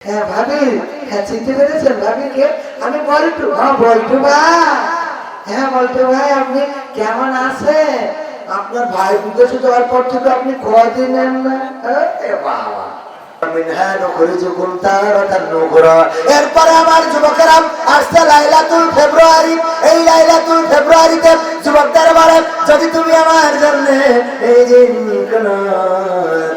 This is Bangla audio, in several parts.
হ্যাঁ ভাবি। হ্যাঁ চিনতে পেরেছেন আমি হ্যাঁ ভাই। হ্যাঁ ভাই, আপনি কেমন আপনার ভাই বিদেশে যাওয়ার পর থেকে আপনি নেন না? বাবা। নুখরা। এরপরে আমার যুবকেরা আসছে লাইলাতুল ফেব্রুয়ারি। এই লাইলাতুল ফেব্রুয়ারিতে যুবকদের বলে, যদি তুমি আমার জন্য এই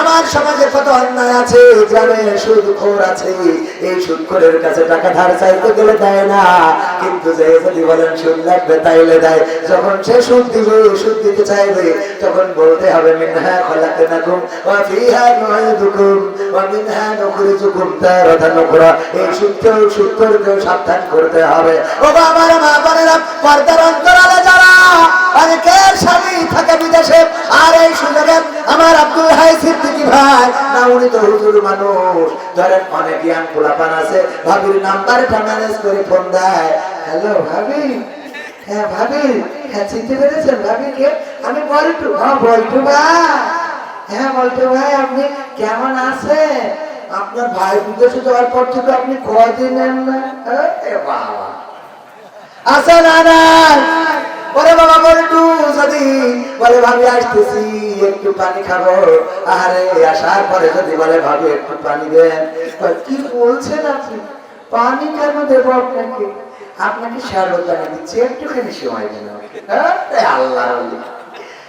আমার সমাজে কত অন্যায় আছে, গ্রামে সুদখোর আছে। এই সুদখোরের কাছে টাকা ধার চাইতে গেলে দেয় না। কিন্তু যে যদি বলেন, সুদ লাগবে, তাইলে দেয়। যখন সে সুদ দিবে, সুদ দিতে চাইবে, তখন বলতে হবে মিনহা খলাকনাকুম ওয়া ফিহা নুঈদুকুম ওয়া মিনহা নুখরিজুকুম এই সুদকেও সুদখোরকেও সাবধান করতে হবে। ও আমার মা বোনেরা, পর্দার অন্তরালে যারা অনেকের স্বামী থাকে বিদেশে, আর এই সুযোগে আমার আব্দুল হাই সিদ্দিকী ভাই, না, উনি তো হুজুর মানুষ। ধরেন অনেক ইয়াং পোলাপান আছে, ভাবির নাম্বারটা ম্যানেজ করে ফোন দেয়। হ্যালো ভাবি। হ্যাঁ ভাবি। হ্যাঁ চিনতে পেরেছেন ভাবিকে? আমি বল্টু। হ্যাঁ বল্টু ভাই। হ্যাঁ বল্টু ভাই, আপনি কেমন আছেন? আপনার ভাই বিদেশে যাওয়ার পর থেকে আপনি কদিন নেন। না বল্টু, যদি, বলে ভাবি, আসতেছি, একটু পানি খাব। আরে, আসার পরে যদি বলে ভাবি, একটু পানি দেন। কি বলছেন আপনি? পানি কেন দেবো আপনাকে? আপনাকে বানিয়ে দিচ্ছি একটুখানি সময় দিন। হ্যাঁ? আল্লাহ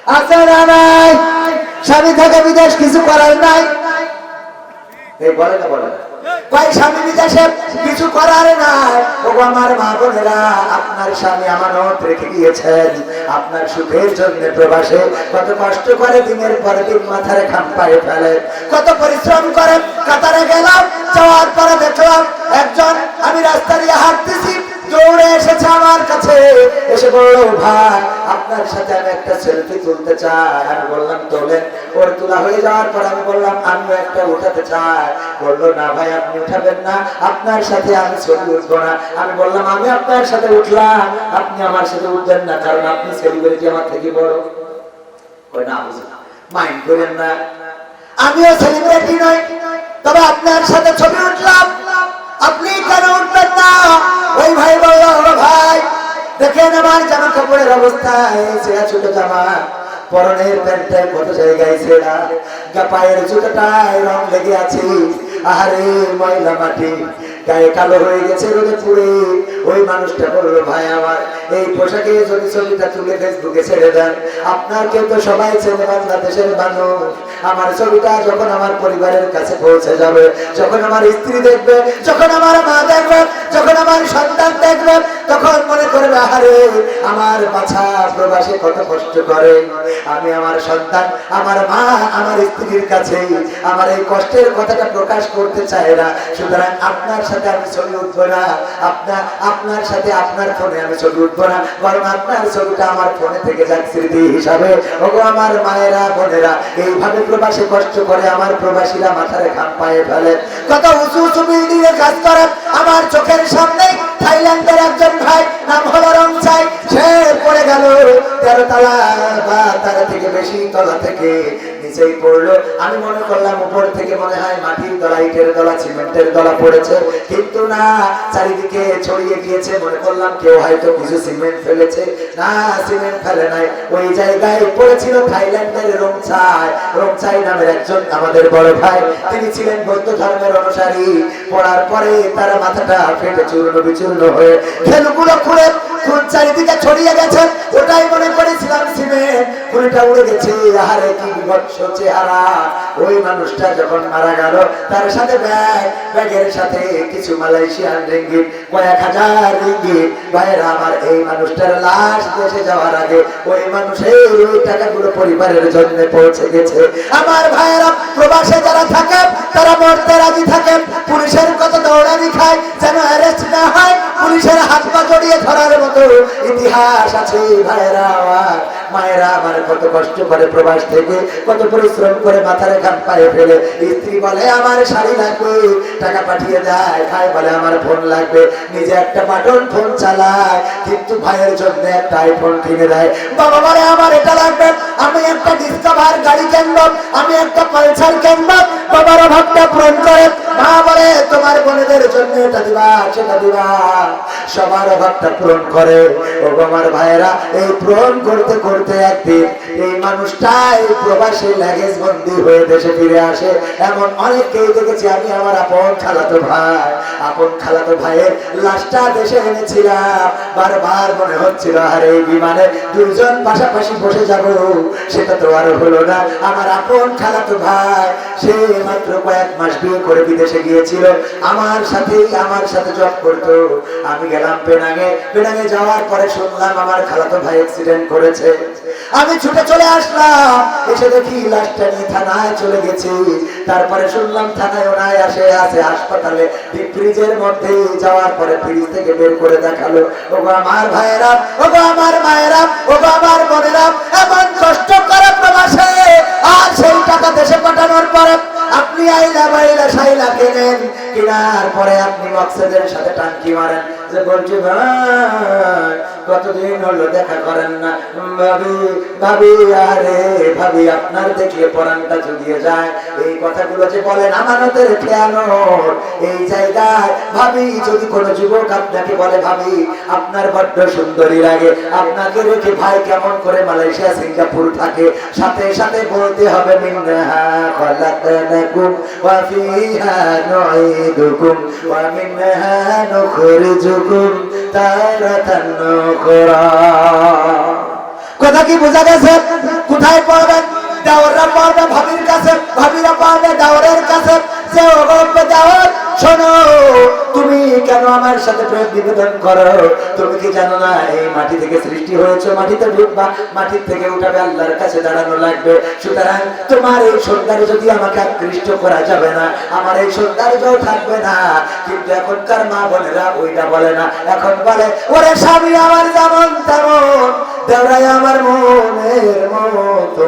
আচ্ছা আপনার সুখের জন্য প্রবাসে কত কষ্ট করে দিনের পরে দিন মাথার খাম পায়ে ফেলে। কত পরিশ্রম করে কাতারে গেলাম, যাওয়ার পরে দেখলাম একজন আমি রাস্তা দিয়ে আমার কাছে এসে বলল, ভাই, আপনার সাথে আমি একটা সেলফি তুলতে চাই। আমি বললাম তোলেন ওর তোলা হয়ে যাওয়ার পর আমি বললাম, আমিও একটা উঠাতে চাই। বলল, না ভাই, আপনি উঠাবেন না। আপনার সাথে আমি ছবি উঠবো না। আমি বললাম, আমি আপনার সাথে উঠলাম। আপনি আমার সাথে উঠবেন না, কারণ আপনি সেলিব্রিটি আমার থেকে বড়। ওই না বুঝুন মাইন্ড করেন না। আমিও সেলিব্রিটি নই, তবে আপনার সাথে ছবি উঠলাম। আপনি কেন উঠবেন না? ওই ভাই বলল "ও ভাই, দেখেন আমার জামা কাপড়ের অবস্থা ছেঁড়া ছোট জামা, পরনের প্যান্টটায় কত জায়গায় ছেঁড়া গা পায়ের জুতোটায় রং লেগে আছে। আহারে, ময়লা মাটি গায়ে কালো হয়ে গেছে রোদে পুড়ে। ওই মানুষটা বলল, ভাই, আমার এই পোশাকে যদি ছবিটা তুলে ফেসবুকে ছেড়ে দেন, আপনার কেউ তো সবাই ছেলে বাংলাদেশের মানুষ। আমার ছবিটা যখন আমার পরিবারের কাছে পৌঁছে যাবে, যখন আমার স্ত্রী দেখবে, যখন আমার মা দেখবে যখন আমার সন্তান দেখবে তখন মনে করবে আহারে, আমার বাছা প্রবাসে কত কষ্ট করে। আমি আমার সন্তান, আমার মা আমার স্ত্রীর কাছে আমার এই কষ্টের কথাটা প্রকাশ করতে চায় না। সুতরাং আপনার সাথে আমি ছবি উঠবো না। আপনার আপনার সাথে আপনার ফোনে আমি ছবি উঠবো না। বরং আপনার ছবিটা আমার ফোনে থেকে যাক স্মৃতি হিসাবে। ওগো আমার মায়েরা, বোনেরা, এইভাবে প্রবাসে কষ্ট করে আমার প্রবাসীরা মাথারে খাম পায়ে ফেলে। কত উঁচু উঁচু বিল্ডিং এ কাজ করে আমার চোখের সামনে থাইল্যান্ডের একজন ভাই, নাম হলো রংচাই সে পড়ে গেল তেরো তলা বা তার থেকে বেশি তলা থেকে নিচেই পড়ল। আমি মনে করলাম উপর থেকে মনে হয় মাটির দলা, ইটের দলা, সিমেন্টের দলা পড়েছে। কিন্তু না, চারিদিকে ছড়িয়ে গিয়েছে। মনে করলাম কেউ হয়তো কিছু সিমেন্ট ফেলেছে। না, সিমেন্ট ফেলে নাই। ওই জায়গায় পড়েছিল থাইল্যান্ডের রংচাই নামের একজন আমাদের বড় ভাই। তিনি ছিলেন বৌদ্ধ ধর্মের অনুসারী। পড়ার পরে তার মাথাটা ফেটে চূর্ণ বিচূর্ণ হয়ে খেলগুলো খুলে চারিদিকে ছড়িয়ে ওটাই মনে করেছিলাম কুড়িটা উড়ে গেছে। আহারে, কি বিভৎস চেহারা। ওই মানুষটা যখন মারা গেল, তার সাথে ব্যাগ, ব্যাগের সাথে কিছু মালয়েশিয়ান রিঙ্গিত, কয়েক হাজার ভাইরা আমার এই মানুষটার লাশ দেশে যাওয়ার আগে ওই মানুষের ওই টাকাগুলো পরিবারের জন্য পৌঁছে গেছে। আমার ভাইয়েরা, প্রবাসে যারা থাকেন, তারা মরতে রাজি থাকেন। পুলিশের কত দৌড়ানি খায়, যেন অ্যারেস্ট না হয়, পুলিশের হাত পা জড়িয়ে ধরার মতো ইতিহাস আছে ভাইরা আমার। মায়েরা আমার কত কষ্ট করে প্রবাস থেকে, কত পরিশ্রম করে মাথার ঘাম পায়ে ফেলে। স্ত্রী বলে, আমার শাড়ি লাগবে, টাকা পাঠিয়ে দেয়। ভাই বলে, আমার ফোন লাগবে, নিজে একটা বাটন ফোন চালায়। কিন্তু ভাইয়ের জন্য একটা আইফোন কিনে দেয়। বাবা বলে, আমার এটা লাগবে আমি একটা ডিসকভার গাড়ি কিনবো, আমি একটা পালসার কিনবো, বাবার অভাবটা পূরণ করে। মা বলে, তোমার বোনেদের জন্য এটা দিবা, সেটা দিবা। সবার অভাবটা পূরণ করে। ও আমার ভাইয়েরা, এই পূরণ করতে করতে একদিন এই মানুষটা এই প্রবাসী লাগেজ বন্দি হয়ে দেশে ফিরে আসে। এমন অনেককেই দেখেছি আমি, আমার আপন খালাতো ভাই। আপন খালাতো ভাইয়ের লাশটা দেশে এনেছিলাম। বারবার মনে হচ্ছিল, আর এই বিমানে দুইজন পাশাপাশি বসে যাব। সেটা তো আর হলো না। আমার আপন খালাতো ভাই, সে মাত্র কয়েক মাস বিয়ে করে বিদেশে গিয়েছিল। আমার সাথেই আমার সাথে জব করতো। আমি গেলাম পেনাঙে। পেনাঙে যাওয়ার পরে শুনলাম আমার খালাতো ভাই অ্যাক্সিডেন্ট করেছে। আমি ছুটে চলে আসলাম। এসে দেখি লাশটা নিয়ে থানায় চলে গেছি। তারপরে শুনলাম থানায় ওনায় আসে আছে হাসপাতালে ফ্রিজের মধ্যে যাওয়ার পরে ফ্রিজ থেকে বের করে দেখাল। ওগো আমার ভাইয়েরা, ওগো আমার মায়েরা সাইলা কেনেন? কেনার পরে আপনি মকসেদের সাথে টাঙ্কি মারেন। বলছি কতদিন হলো দেখা করেন না? ভাবি ভাবি, আরে ভাবি, আপনার দেখলে যায়। এই কথাগুলো যে বলেন, আমানতের খেয়ানোর এই জায়গায় ভাবি, যদি কোনো যুবক আপনাকে বলে, ভাবি, আপনার বড্ড সুন্দরী লাগে। আপনাকে রেখে ভাই কেমন করে মালয়েশিয়া, সিঙ্গাপুর থাকে? সাথে সাথে বলতে হবে ওয়া ফিহা نعيدكم ومنها نخرجكم تارة أخرى কথা কি বোঝা গেছে? কোথায় পড়বেন দেওয়াররা পড়বে ভাবির কাছে, ভাবিরা পড়বে দেওয়ারের কাছে। ওগো শোনো, তুমি কেন আমার সাথে প্রেম নিবেদন করো? তুমি কি জানো না, এই মাটি থেকে সৃষ্টি হয়েছে, মাটিতে ঢুকবা মাটির থেকে উঠাবে আল্লাহর কাছে দাঁড়ানো লাগবে। সুতরাং তোমার এই সৌন্দর্য যদি আমাকে আকৃষ্ট করা যাবে না, আমার এই সৌন্দর্য থাকবে না। কিন্তু এখনকার মা বোনেরা ওইটা বলে না। এখন বলে, ওরে স্বামী, আমার যেমন তেমন দেওরাই আমার মনের মতো।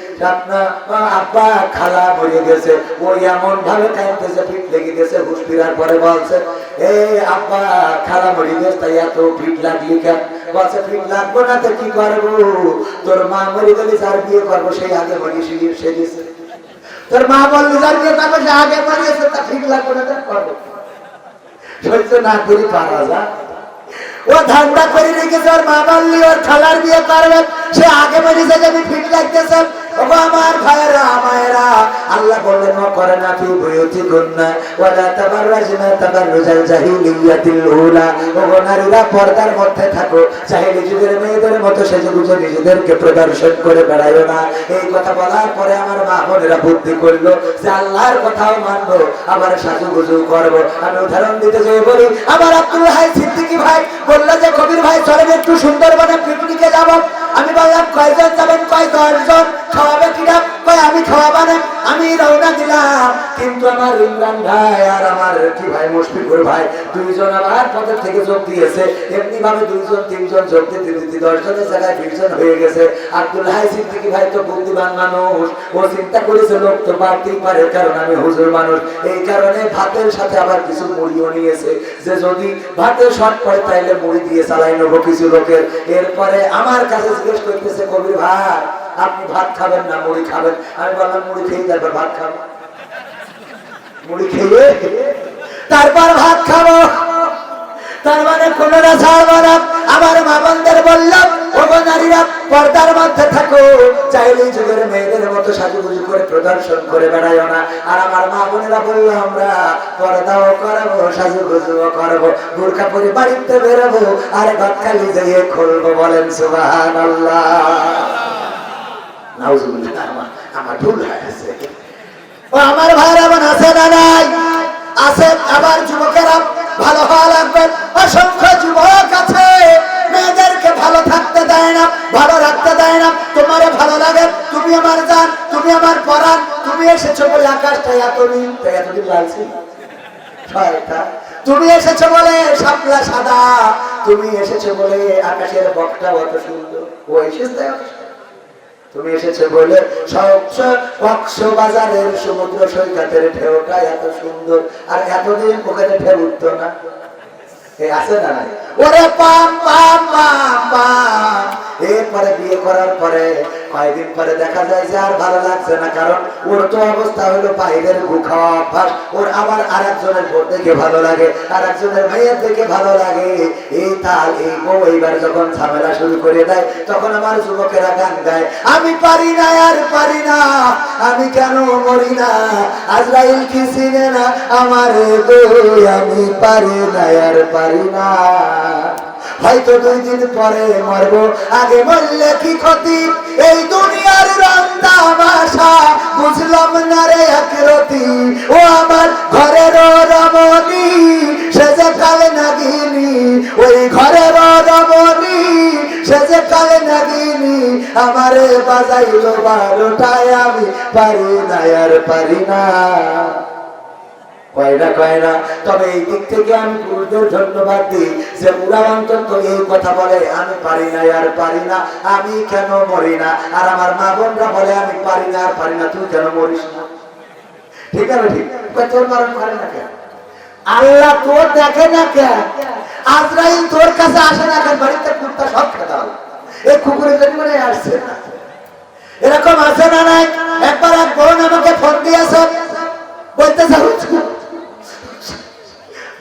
আব্বা, খালা মরে গেছে এমন ভাবে কাঁদতেছে, পিঠ লেগে গেছে হুশ ফিরার পরে বলছে, এ আব্বা, খালা গেছে, তাই এত পিঠ লাগলি কেন? না সে আগে মরিয়েছে ও ধান্দা করে রেখেছে, ওর মা বললি, ওর খালার বিয়ে করবে সে আগে বেরিয়েছে যে আমি ফিট লাগতেছে। আমার পর্দার মধ্যে থাকো মেয়েদের মতো সেজে গুজে নিজেদেরকে প্রদর্শন করে বেড়াইও না। এই কথা বলার পরে আমার মা বোনেরা বুদ্ধি করল যে আল্লাহর কথাও মানবো, আবার সাজু গুজু করব। আমি উদাহরণ দিতে চাই বলি, আমার আব্দুল হাই সিদ্দিকী ভাই বলল যে কবির ভাই চলেন একটু সুন্দরবনে পিকনিকে যাব। আমি বললাম, কয়জন যাবেন কয় দশজন খাওয়াবে কিনা কয় আমি খাওয়াবা না কিন্তু আমার ইমরান ভাই আর আমার কি ভাই মুশফিকুর ভাই দুইজন আবার পদের থেকে যোগ দিয়েছে। এমনি ভাবে দুইজন, তিনজন যোগ দিতে দিতে দশজনের জায়গায় বিশজন হয়ে গেছে। আব্দুল হাই সিদ্দিকী ভাই তো বুদ্ধিমান মানুষ। ও চিন্তা করেছে, লোক তো বাড়তেই পারে, কারণ আমি হুজুর মানুষ। এই কারণে ভাতের সাথে আবার কিছু মুড়িও নিয়েছে। যে যদি ভাতে শর্ট পড়ে তাইলে মুড়ি দিয়ে চালাই নেব কিছু লোকের। এরপরে আমার কাছে জিজ্ঞেস করতেছে, কবির ভাই, আপনি ভাত খাবেন না, মুড়ি খাবেন? আমি বললাম, মুড়ি খেয়ে তারপর ভাত খাব। মুড়ি খেয়ে তারপর ভাত খাব। তার মানে কোনটা ছাড়বো না। বললাম, ওগো নারীরা, পর্দার মধ্যে থাকো। চাইলে যুগের মেয়েদের মতো সাজুগুজু করে প্রদর্শন করে বেড়াইও না। আর আমার মা বোনেরা বলল, আমরা পর্দাও করাবো, সাজুগুজুও করব বোরকা পরে বাড়িতে বেরোবো, আর গতকালি যেয়ে খুলবো বলেন সুবাহান আল্লাহ আমার আমার ভুল হয়েছে আমার ভাইরা বোন, আছে না নাই? আছে, আবার যুবকেরা ভালো হওয়া লাগবে। অসংখ্য যুবক আছে, মেয়েদেরকে ভালো থাকতে দেয় না, ভালো রাখতে দেয় না। তোমারে ভালো লাগে, তুমি আমার জান, তুমি আমার পরাণ, তুমি এসেছ বলে আকাশটা এত নীল এতদিন তুমি এসেছ বলে শাপলা সাদা, তুমি এসেছ বলে আকাশের বকটা অত সুন্দর। ও এসেছে। তুমি এসেছে বলে কক্সবাজারের সমুদ্র সৈকতের ঢেউটা এত সুন্দর, আর এতদিন ওখানে ঢেউ উঠতো না। আছে না ওরে পা পাম এরপরে বিয়ে করার পরে কয়েকদিন পরে দেখা যায় যে আর ভালো লাগছে না, কারণ ওর তো অবস্থা হলো বাইরের গুখা অভ্যাস। ওর আবার আর একজনের বোর দেখে ভালো লাগে আর একজনের মেয়ের দেখে ভালো লাগে। এই তাল, এই বউ এইবার যখন ঝামেলা শুরু করে দেয়, তখন আমার যুবকেরা গান গায়, আমি পারি না, আর পারি না, আমি কেন মরি না? আজরাইল কি চিনে না আমার গো আমি পারি না, আর পারি না। হয়তো দুই দিন পরে মরবো। আগে মরলে কি ক্ষতি? এই দুনিয়ার রন্দা মাসা বুঝলাম না রে একরতি ও আমার ঘরের রমণী, সে যে কালে নাগিনি, ওই ঘরের রমণী, সে যে কালে নাগিনি, আমারে বাজাইলো বারোটায় আমি পারি না, আর পারি না। তোর আল্লাহ তোর দেখে না কেন? আজরাইল তোর কাছে আসে না কেন? বাড়িতে কুত্তা সব খেতে এই কুকুরের জন্য আসছে এরকম আছে না নাই একবার এক বোন আমাকে ফোন দিয়েছে। বলতেছে, হুজুর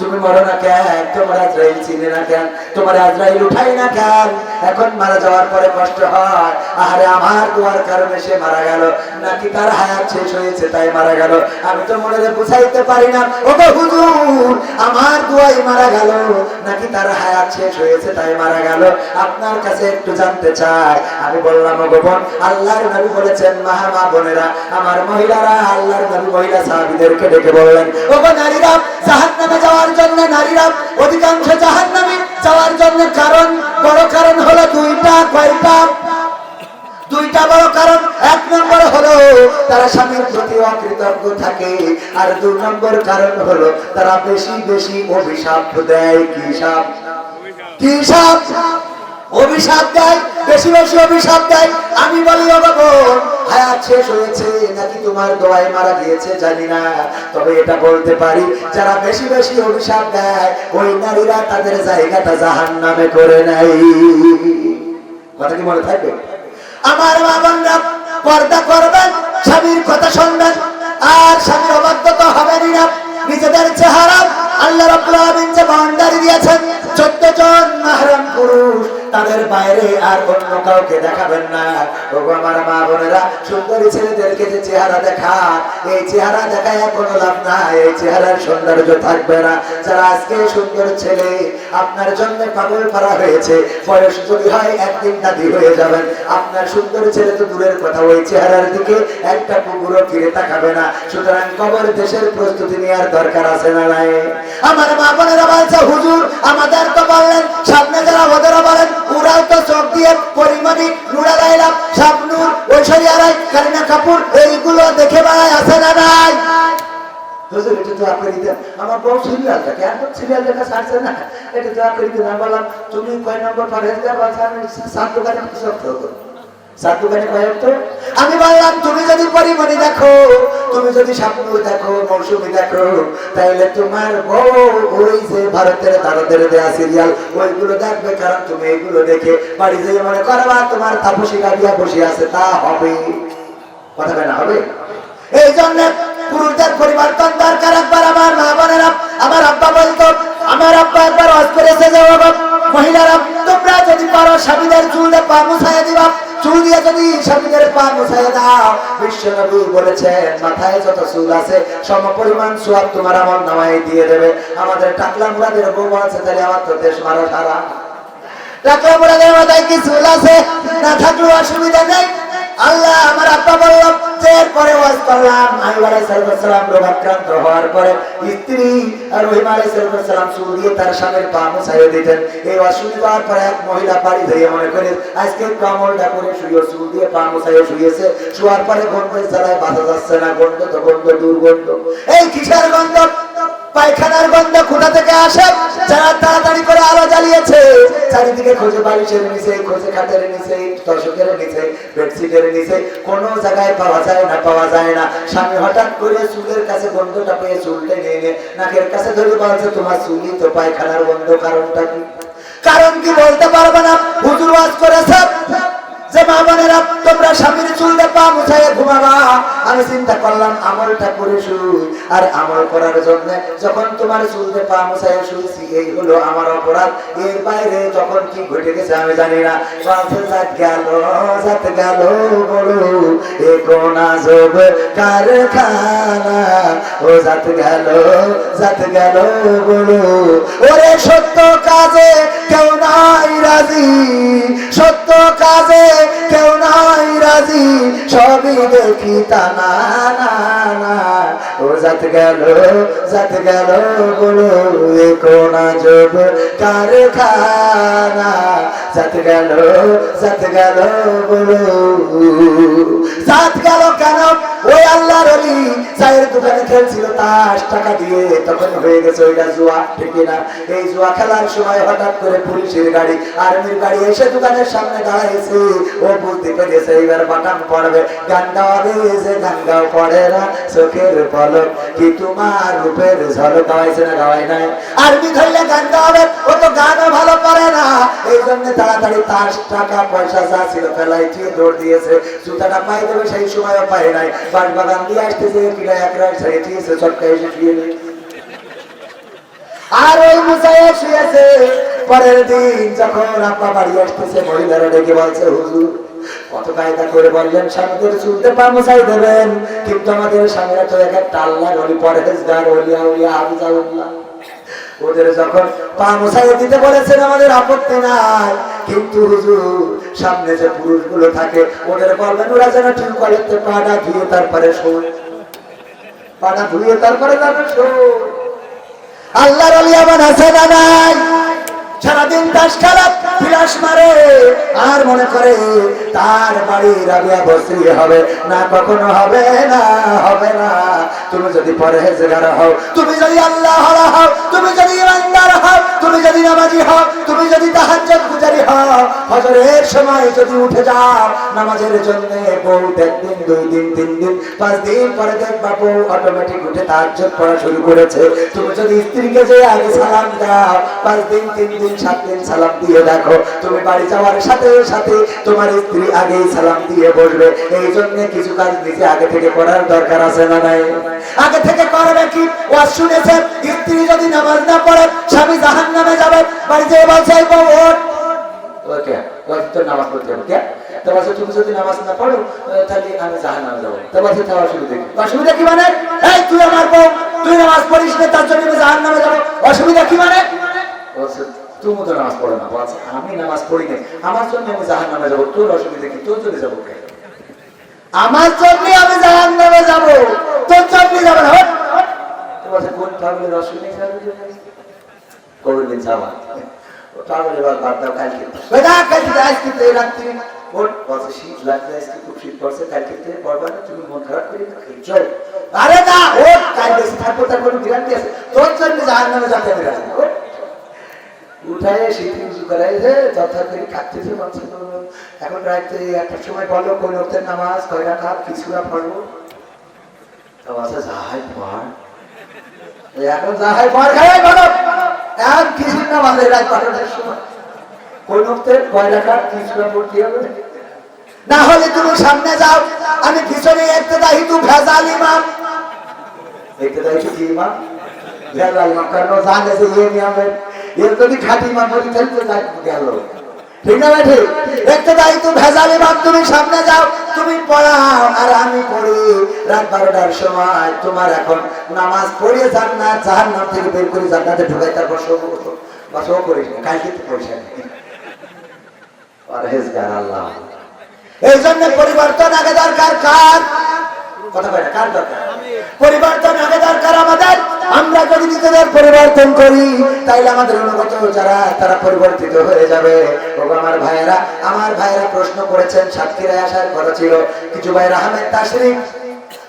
তুমি মরো না কেন? তোমার আজরাইল চিনে না কেন? তোমার আজরাইল উঠাই না কেন? এখন মারা যাওয়ার পরে কষ্ট হয়। আরে আমার দোয়ার কারণে সে মারা গেল। নাকি তার হায়াত শেষ হয়েছে, তাই মারা গেল। আমি তো মনে বুঝাইতে পারি না। ও হুজুর, আমার দোয়াই মারা গেল। নাকি তার হায়াত শেষ হয়েছে, তাই মারা গেল? আপনার কাছে একটু জানতে চাই। আমি বললাম ও গো বোন, আল্লাহর নবী বলেছেন, মাহা বোনেরা, আমার মহিলারা আল্লাহর নবী মহিলা সাহাবীদেরকে ডেকে বললেন ও নারীরা, জাহান্নামে যাওয়ার জন্য নারীরা অধিকাংশ জাহান নামে যাওয়ার জন্য কারণ, বড় কারণ হলো দুইটা, কয়টা? দুইটা বড় কারণ। এক নম্বর হলো তারা স্বামীর প্রতি অকৃতজ্ঞ থাকে। আর দুই নম্বর কারণ হলো তারা বেশি বেশি অভিশাপ দেয়। কি সাপ কি সাপ অভিশাপ দেয়, বেশি বেশি অভিশাপ দেয়। আমি বলি, ও বাবু, হায়াত শেষ হয়েছে, নাকি তোমার দোয়ায় মারা গিয়েছে, জানি না। তবে এটা বলতে পারি, যারা বেশি বেশি অভিশাপ দেয়, ওই নারীরা তাদের জায়গাটা জাহান নামে করে নেয়। কথা কি মনে থাকবে? আমার বোনরা পর্দা করবেন, স্বামীর কথা শুনবেন, আর স্বামীর অবাধ্যতা হবেনই না। নিজেদের চেহারা আল্লাহ রাব্বুল আলামিন যে বাউন্ডারি দিয়েছেন 14 জন মাহরাম পুরুষ। তাদের বাইরে আর অন্য কাউকে দেখাবেন না। ওগো আমার মা বোনেরা, সুন্দরী ছেলেদেরকে যে চেহারা দেখা এই চেহারা দেখায় কোনো লাভ নাই। এই চেহারার সৌন্দর্য থাকবে না। যারা আজকে সুন্দর ছেলে, আপনার জন্য পাগল পারা হয়েছে, বয়স যদি হয় একদিন দাদি হয়ে যাবেন। আপনার সুন্দর ছেলে তো দূরের কথা, ওই চেহারার দিকে একটা কুকুরও ফিরে তাকাবে না। সুতরাং কবর দেশের প্রস্তুতি নেওয়ার দরকার আছে না নাই? আমার মা বোনেরা বলছে, হুজুর, আমাদের তো বললেন, সামনে যারা ওদেরও বলেন ওরাও চোখ দিয়ে পরিমাণি নুরা লাইলা, শাবনুর, ঐশ্বরিয়া রায়, কারিনা কাপুর, এইগুলো দেখে বেড়ায় আছে না নাই? হুজুর, এটা দোয়া করে আমার বউ সিরিয়াল দেখে এখন সিরিয়াল দেখা ছাড়ছে না। এটা দোয়া করে আমি বললাম, তুমি কয় নম্বর বলছো আমি সাত দোকানে সব আমি বললাম তুমি যদি পরিমণি দেখো তুমি যদি স্বপ্ন দেখো মৌসুমি দেখো তাইলে তোমার বউ ওই যে ভারতের তারাদের দেয়া সিরিয়াল ওইগুলো দেখবে কারণ তুমি এইগুলো দেখে বাড়ি যেয়ে মনে করবা তোমার তাপসী গাড়িয়া বসে আছে তা হবে। কথা কেন হবে? এই জন্য পুরুষদের পরিবর্তন দরকার একবার আমার মা বোনেরা। আমার আব্বা বলতো আমার আব্বা একবার ওয়াজ করেছে যে ও বাপ, মহিলারা তোমরা যদি পারো স্বামীদের চুল পা মুছাইয়া দিবা। চুল মাথায় যত চুল আছে সম পরিমাণ সোয়াব তোমার আমার নামায় দিয়ে দেবে। আমাদের টাকলা মুরাদের দেশ মারা সারা। টাকলা মুরাদের কি চুল আছে? না থাকলেও অসুবিধা নেই। আল্লাহ আমার আব্বা বললাম যে এরপরে ওয়াজ করলাম। আইব আলাইহিসসালাম রোগাক্রান্ত হওয়ার পরে স্ত্রী আর রহিম আলাইহিসসালাম চুল দিয়ে তার স্বামীর পা মুছাইয়ে দিতেন। এই অসুবিধার পরে এক মহিলা বাড়ি ধরে মনে করে আজকে একটু আমলটা করে শুয়ে চুল দিয়ে পা মুছাইয়ে শুয়েছে শোয়ার পরে গন্ধের জ্বালায় বাঁচা যাচ্ছে না, গন্ধ তো গন্ধ, দুর্গন্ধ। এই কিসের গন্ধ? পায়খানার গন্ধ কোথা থেকে আসে? যারা তাড়াতাড়ি করে আলো জ্বালিয়েছে, চারিদিকে খোঁজে বালিশের নিচে, খোঁজে খাটের নিচে, দর্শকের নিচে, বেডশিটের নিচে, কোনো জায়গায় পাওয়া যায় না, পাওয়া যায় না। স্বামী হঠাৎ করে চুলের কাছে গন্ধটা পেয়ে চুলটা নিয়ে নিয়ে নাকের কাছে ধরে বলছে, তোমার চুলই তো পায়খানার গন্ধ, কারণটা কি? কারণ কি বলতে পারবে না? হুজুর করেছে যে, মা বোনেরা, তোমরা স্বামীর চুল দিয়ে পা মুছাইয়ে ঘুমাবা আমি চিন্তা করলাম আমলটা করে শুই। আর আমল করার জন্য যখন তোমার চুল দিয়ে পা মুছাইয়ে শুয়েছি এই হলো আমার অপরাধ। এর বাইরে যখন কি ঘটে গেছে আমি জানি না। জাত গেল বলো এ কোন আজব কারখানা। ও জাত গেল জাত গেল বলো ওরে সত্য কাজে কেউ নাই রাজি। সত্য কাজে কেউ নাই রাজি। সবই দেখি তা না না না। ও জাত গেল জাত গেল বলো এ কোন আজব কারখানা। জাত গেল জাত গেল বলো। জাত গেল কেন? ওই আল্লাহর অলি চায়ের দোকানে খেলছিল তাস টাকা দিয়ে। তখন হয়ে গেছে ওইটা জুয়া, ঠিক না এই জুয়া খেলার সময় হঠাৎ করে পুলিশের গাড়ি, আর্মির গাড়ি এসে দোকানের সামনে দাঁড়াইছে। ও বুঝতে পেরেছে, এইবার বাটাম পড়বে। গান গাওয়াবে যে গান গাও পড়ে না চোখের পলক। কি তোমার রূপের ঝলক গাওয়াইছে না গাওয়াই নাই? আর্মি ধরলে গান গাওয়াবে, ও তো গানও ভালো পারে না। এই জন্য তাড়াতাড়ি তাস টাকা পয়সা যা ছিল ফেলাই দিয়ে দৌড় দিয়েছে। জুতাটা পাই দেবে, সেই সময়ও পায় নাই। বাট বাগান দিয়ে আসতেছে, কিনা এক রাত ছেড়ে দিয়েছে চটকা এসে নেই। আর ওই মুসাইয়া শুয়েছে। পরের দিন যখন আব্বা বাড়ি আসতেছে, মহিলারা ডেকে বলছে, হুজুর, কত কায়দা করে বললেন, স্বামীদের চুলতে পা মুসাই দেবেন। কিন্তু আমাদের স্বামীরা তো এক একটা আল্লাহর অলি, পরহেজগার, অলিয়া, উলিয়া ওদের যখন পা মুসাইয়ে দিতে বলেছেন, আমাদের আপত্তি নাই। কিন্তু হুজুর, সামনে যে পুরুষগুলো থাকে, ওদের বলবেন, ওরা যেন ঠিক করতে পাটা ধুয়ে তারপরে শোন। পাটা ধুয়ে তারপরে তারপরে শোন। আল্লাহর আলী আমার আছে না নাই? সারাদিন দাস খারাপ ফিরাস মারে। মনে করে তার বাড়ি রাবিয়া বসরি হবে। না, কখনো হবে না হবে না। তুমি যদি পরহেজগার হও, তুমি যদি আল্লাহ হও, তুমি যদি ইমানদার হও, তুমি যদি নামাজি হও, তুমি যদি তাহাজ্জুদ গুজারি হও ফজরের সময় যদি উঠে যাও, নামাজের জন্য বউ একদিন দুই দিন, তিন দিন, পাঁচ দিন পরে দেখবা বউ অটোমেটিক উঠে তাহাজ্জুদ পড়া শুরু করেছে। তুমি যদি স্ত্রীকে যে আগে সালাম দাও, পাঁচ দিন, তিন দিন, সাত দিন সালাম দিয়ে দেখো, তুমি বাড়ি যাওয়ার সাথে সাথে তোমার স্ত্রী আগেই সালাম দিয়ে বসবে এই জন্য কিছু কাজ নিজে আগে থেকে করার দরকার আছে না নাই? আগে থেকে করবে কি? ও শুনেছে স্ত্রী যদি নামাজ না পড়ে স্বামী জাহান নামে যাবে বাড়িতে বলছে ওকে তো নামাজ পড়তে হবে তুমি যদি নামাজ না পড়ো তাহলে আমি জাহান নামে যাব। তো বলছে তার অসুবিধা কি? অসুবিধা কি মানে? এই তুই আমার বউ তুই নামাজ পড়িস না তার জন্য আমি জাহান নামে যাব। অসুবিধা কি মানে? তুমি তো নামাজ পড়ো না আমি নামাজ পড়ি না আমার জন্য আমি জাহান নামে যাব, তোর অসুবিধা কি? তোর চলে যাব আমার জন্য আমি জাহান নামে যাব, তোর জন্য যাবে না। শীত লাগছে তুমি আরে না তার জন্য জাহান নামে যাতে আমি ওঠ। উঠায় শীতে উঁচু করাইছে যথা করে খাচ্ছেছে বলছে তো, এখন রাত্রে একটার সময় বলো কোন নামাজ কয় রাখা কিছু না পড়ব? তো আছে যাহাই পড়। এখন যাহাই পড় খাই বলো এখন কিসির নাম আছে রাত বারোটার সময়। কোন কয় টাকা তিনশো ভর্তি হবে? না হলে তুমি সামনে যাও আমি পিছনে একটু দাহি তু ভেজাল ইমাম। একটু দাহি কি ইমাম? ভেজাল ইমাম কারণ জানে যে ইয়ে নিয়মের যদি বলি ঠিক না ঠিক? তুমি সামনে যাও তুমি পড়াও আর আমি পড়ি। রাত বারোটার সময় তোমার এখন নামাজ পড়িয়ে জান্নাত জাহান্নাম থেকে বের করে ঢুকাই তারপর করিস না কালকে তো এই জন্য পরিবর্তন আগে দরকার কার? কথা না, কার দরকার? পরিবর্তন আগে দরকার আমাদের। আমরা যদি নিজেদের পরিবর্তন করি, তাইলে আমাদের অনুগত যারা, তারা পরিবর্তিত হয়ে যাবে। আমার ভাইয়েরা আমার ভাইয়েরা প্রশ্ন করেছেন, সাতক্ষীরায় আসার কথা ছিল। কিছু ভাইয়ের আহমেদ তাশরিফ